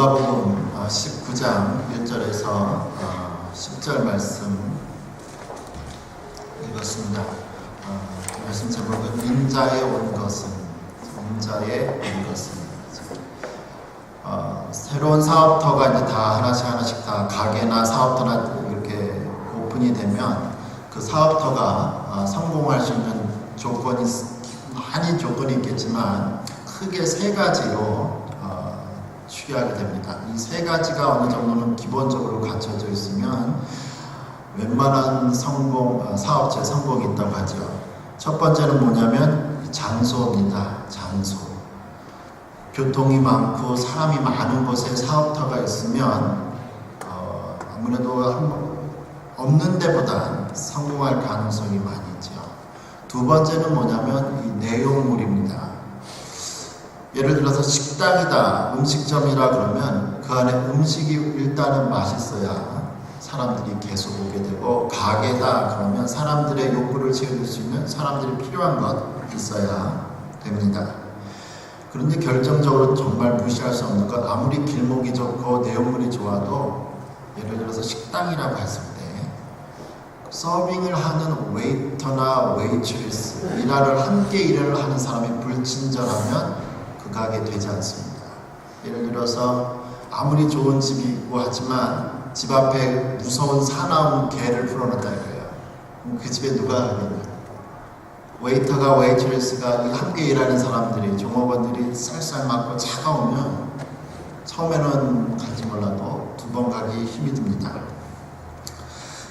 누가복음 어, 19장 1절에서 어, 10절 말씀 읽었습니다. 어, 그 말씀 제목은 인자에 온 것은 인자에 온 것은 어, 새로운 사업터가 이제 다 하나씩 하나씩 다 가게나 사업터나 이렇게 오픈이 되면 그 사업터가 어, 성공할 수 있는 조건이 많이 조건이 있겠지만 크게 세 가지로 어, 취하게 됩니다. 이 세 가지가 어느 정도는 기본적으로 갖춰져 있으면 웬만한 성공 어, 사업체 성공이 있다고 하죠. 첫 번째는 뭐냐면 장소입니다. 장소. 교통이 많고 사람이 많은 곳에 사업터가 있으면 어, 아무래도 한- 없는 데보다 성공할 가능성이 많이 있죠. 두 번째는 뭐냐면 이 내용물입니다. 예를 들어서 식당이다, 음식점이라 그러면 그 안에 음식이 일단은 맛있어야 사람들이 계속 오게 되고 가게다 그러면 사람들의 욕구를 채울 수 있는 사람들이 필요한 것 있어야 됩니다. 그런데 결정적으로 정말 무시할 수 없는 것 아무리 길목이 좋고 내용물이 좋아도 예를 들어서 식당이라고 했을 때 서빙을 하는 웨이터나 웨이트리스 일하를 함께 일을 하는 사람이 불친절하면 그 가게 되지 않습니다. 예를 들어서 아무리 좋은 집이 있고 하지만 집 앞에 무서운 사나운 개를 풀어놨다 이거예요. 그 집에 누가 가겠냐? 웨이터가 웨이트리스가 이 함께 일하는 사람들이 종업원들이 쌀쌀 맞고 차가우면 처음에는 간지 몰라도 두 번 가기 힘이 듭니다.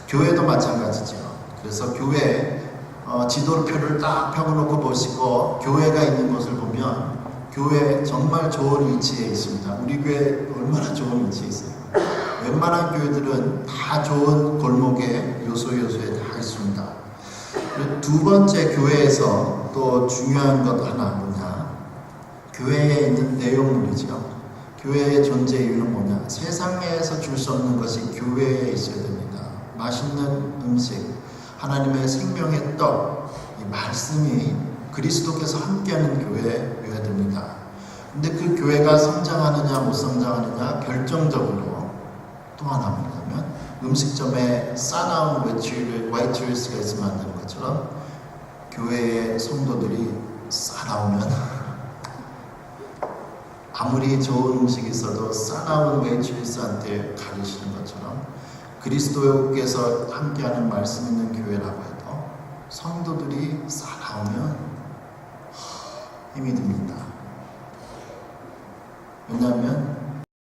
교회도 마찬가지죠. 그래서 교회 어, 지도표를 딱 펴놓고 보시고 교회가 있는 곳을 보면 교회 정말 좋은 위치에 있습니다. 우리 교회 얼마나 좋은 위치에 있어요. 웬만한 교회들은 다 좋은 골목에 요소 요소에 다 있습니다. 두 번째 교회에서 또 중요한 것 하나 뭐냐? 교회에 있는 내용물이죠. 교회의 존재 이유는 뭐냐? 세상에서 줄 수 없는 것이 교회에 있어야 됩니다. 맛있는 음식, 하나님의 생명의 떡, 이 말씀이 그리스도께서 함께하는. 근데 그 교회가 성장하느냐 못 성장하느냐 결정적으로 또 하나 뭐냐면 음식점에 싸나운 웨이트리- 웨이트리스가 있으면 안 되는 것처럼 교회의 성도들이 싸나우면 아무리 좋은 음식이 있어도 싸나운 웨이트리스한테 가리시는 것처럼 그리스도께서 함께하는 말씀 있는 교회라고 해도 성도들이 싸나우면 힘이 듭니다. 왜냐하면